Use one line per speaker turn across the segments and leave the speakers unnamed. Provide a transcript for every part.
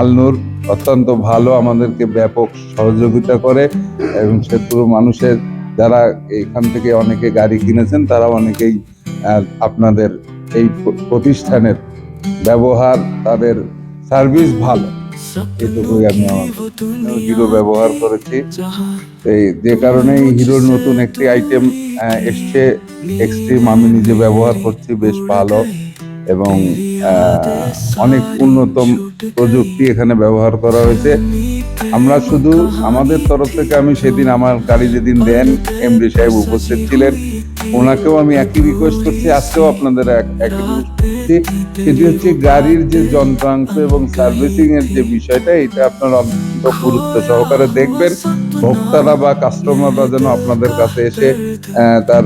আলনুর অত্যন্ত ভালো, আমাদেরকে ব্যাপক সহযোগিতা করে এবং সেতুর মানুষের যারা এখান থেকে অনেকে গাড়ি কিনেছেন তারা অনেকেই আপনাদের এই প্রতিষ্ঠানের ব্যবহার, তাদের সার্ভিস ভালো। এটুকুই আমি আমার হিরো ব্যবহার করেছি। এই যে কারণে হিরোর নতুন একটি আইটেম এসছে এক্সট্রিম আমি নিজে ব্যবহার করছি, বেশ ভালো। এবং অনেক উন্নতম প্রযুক্তি এখানে ব্যবহার করা হয়েছে। আমরা শুধু আমাদের তরফ থেকে আমি সেদিন আমার গাড়ি যেদিন দেন এমডি সাহেব উপস্থিত ছিলেন, ওনাকেও আমি একই রিকোয়েস্ট করছি, আজকেও আপনাদের এক- একই সেটি হচ্ছে গাড়ির যে যন্ত্রাংশ এবং সার্ভিসিং এর যে বিষয়টা, এটা আপনারা অত্যন্ত গুরুত্ব সহকারে দেখবেন। ভোক্তারা বা কাস্টমাররা যেন আপনাদের কাছে এসে তার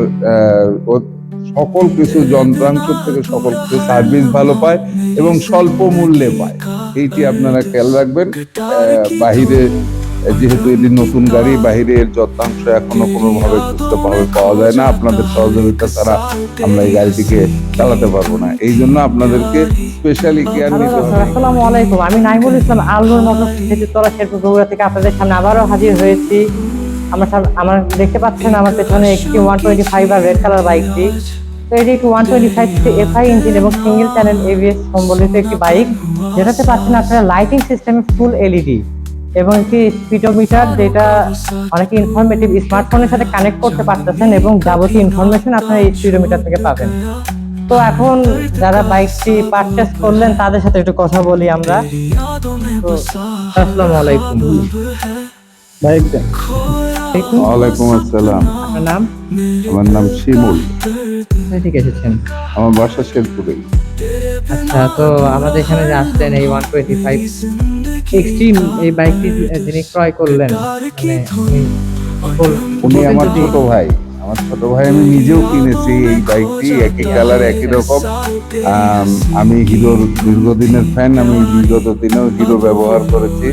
সকল কিছু যন্ত্রাংশ থেকে সকল কিছু সার্ভিস ভালো পায় এবং স্বল্প মূল্যে পায়। এইটি আপনারা খেয়াল রাখবেন। বাহিরে যেহেতু এটি নতুন গাড়ি বাহিরে এর যন্ত্রাংশ এখনও কোনোভাবে সুস্থভাবে পাওয়া যায় না। আপনাদের সহযোগিতা ছাড়া আমরা এই গাড়িটিকে চালাতে পারব না। এই জন্য আপনাদেরকে স্পেশালি কেয়ার নিতে হবে।
আসসালামু আলাইকুম। আমি নাইমুল ইসলাম আলনুর মতো সেতুতলা শেরপুর বগুড়া থেকে আপনাদের সামনে আবারও হাজির হয়েছি। আমার আমার দেখতে পাচ্ছেন আমার পেছনে একটি ওয়ান টোয়েন্টি ফাইভ আর রেড কালার বাইকটি তো এটি one twenty five FI engine এবং সিঙ্গেল চ্যানেল এবিএস সম্বলিত একটি বাইক যেটাতে পাচ্ছেন আপনারা লাইটিং সিস্টেমে ফুল এলইডি এবং একটি স্পিডোমিটার যেটা অনেকে ইনফরমেটিভ স্মার্টফোনের সাথে কানেক্ট করতে পারতেছেন এবং যাবতীয় ইনফরমেশন আপনারা এই স্পিডোমিটার থেকে পাবেন। তো এখন যারা বাইকটি পারচেস করলেন তাদের সাথে একটু কথা বলি আমরা। তো আসসালামু আলাইকুম।
বাইক
ওয়ালাইকুম আসসালাম।
আপনার নাম?
আমার নাম শিমুল।
কোথায় থেকে এসেছেন?
আমার বাসা শেরপুরেই
আচ্ছা তো আমাদের এখানে যে আসলেন এই ওয়ান টোয়েন্টি ফাইভ এক্সট্রিম এই বাইকটি যিনি ক্রয় করলেন মানে উনি
আমার ছোট ভাই। আমার ছোট ভাই আমি নিজেও কিনেছি এই বাইকটি একই কালার একই রকম। আমি হিরোর দীর্ঘদিনের ফ্যান আমি বিগত দিনেও হিরো ব্যবহার করেছি।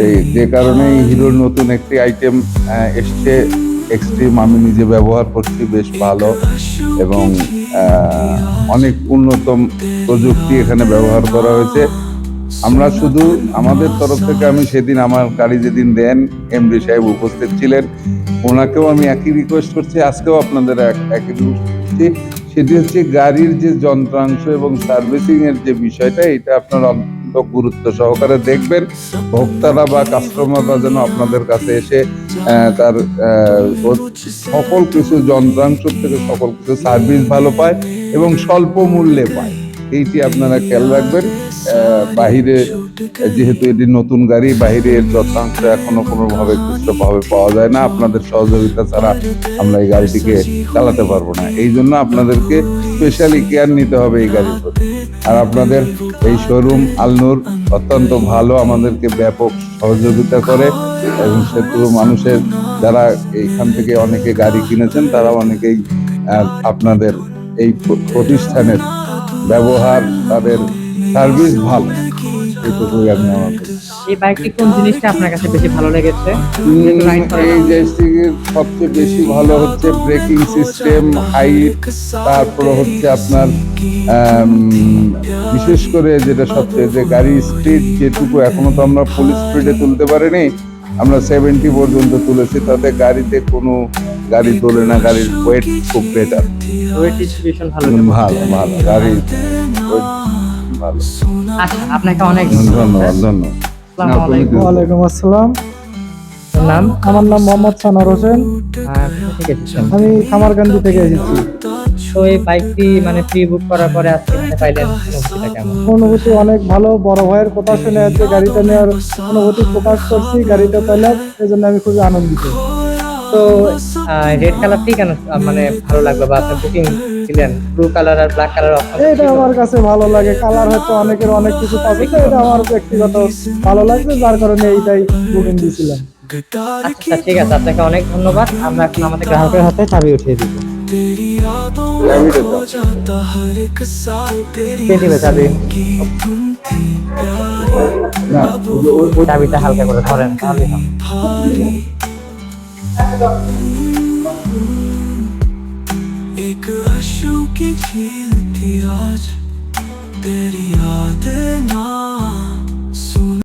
এই যে কারণে হিরোর নতুন একটি আইটেম এসছে। এক্সট্রিম আমি নিজে ব্যবহার করছি, বেশ ভালো এবং অনেক উন্নতম প্রযুক্তি এখানে ব্যবহার করা হয়েছে। আমরা শুধু আমাদের তরফ থেকে আমি সেদিন আমার গাড়ি যেদিন দেন, এমডি সাহেব উপস্থিত ছিলেন, ওনাকেও আমি একই রিকোয়েস্ট করছি, আজকেও আপনাদের এক- একই request করছি। সেটি হচ্ছে গাড়ির যে যন্ত্রাংশ এবং সার্ভিসিং এর যে বিষয়টা, এটা আপনারা গুরুত্ব সহকারে দেখবেন, ভোক্তারা বা কাস্টমাররা যেন আপনাদের কাছে এসে তার সকল কিছু যন্ত্রাংশ থেকে সকল কিছু সার্ভিস ভালো পায় এবং স্বল্প মূল্যে পায়। এইটি আপনারা খেয়াল রাখবেন। বাহিরে, যেহেতু এটি নতুন গাড়ি, বাহিরে এর যন্ত্রাংশ এখনও কোনোভাবে সুস্থভাবে পাওয়া যায় না। আপনাদের সহযোগিতা ছাড়া আমরা এই গাড়িটিকে চালাতে পারব না। এই জন্য আপনাদেরকে স্পেশালি কেয়ার নিতে হবে এই গাড়ির প্রতি আর আপনাদের এই শোরুম আলনুর অত্যন্ত ভালো, আমাদেরকে ব্যাপক সহযোগিতা করে এবং সেতুর মানুষের যারা এইখান থেকে অনেকে গাড়ি কিনেছেন তারা অনেকেই আপনাদের এই প্রতিষ্ঠানের ব্যবহার, তাদের সার্ভিস ভালো এটুকুই আমি আমার।
এই বাইকটি কোন জিনিসটা আপনার কাছে বেশি ভালো লেগেছে?
এই জয়স্টিকের সবচেয়ে বেশি ভালো হচ্ছে ব্রেকিং সিস্টেম হাইট তারপরে হচ্ছে আপনার বিশেষ করে যেটা সবচেয়ে যে গাড়ি স্পিড যেটুকু এখনও তো আমরা ফুল স্পিডে তুলতে পারিনি আমরা সেভেন্টি পর্যন্ত তুলেছি তাতে গাড়িতে কোনো গাড়ি তোলে না গাড়ির ওয়েট খুব বেটার
ভালো
ভালো গাড়ি ভালো।
আচ্ছা আপনাকে অনেক
ধন্যবাদ। ধন্যবাদ।
আসসালামু আলাইকুম।
আসসালাম।
নাম?
আমার নাম মোহাম্মদ সানার হোসেন। আমি খামারকান্দি থেকে এসেছি।
তো এই বাইকটি মানে প্রি বুক করার পরে আজকে এখানে পাইলেন
অনুভূতি অনেক ভালো। বড় ভাইয়ের কথা শুনে আছে গাড়িটা নেওয়ার অনুভূতি প্রকাশ করছি। গাড়িটা পাইলাম এই জন্য আমি খুবই আনন্দিত।
তো রেড কালারটি কেন মানে ভালো লাগল বা আপনি বুকিং দিলেন? ব্লু কালার আর ব্ল্যাক কালার
এটা আমার কাছে ভালো লাগে। কালার হয়তো অনেকের অনেক কিছু পছন্দ এটা আমার ব্যক্তিগত ভালো লাগছে যার কারণে এইটাই বুকিং দিয়েছিলাম।
আচ্ছা ঠিক আছে আপনাকে অনেক ধন্যবাদ। আমরা এখন আমাদের গ্রাহকের হাতে চাবি উঠিয়ে দিব। হালকা করে ধরেন তাহলেই হবে।
एक आंसू की झील थी आज तेरी यादें ना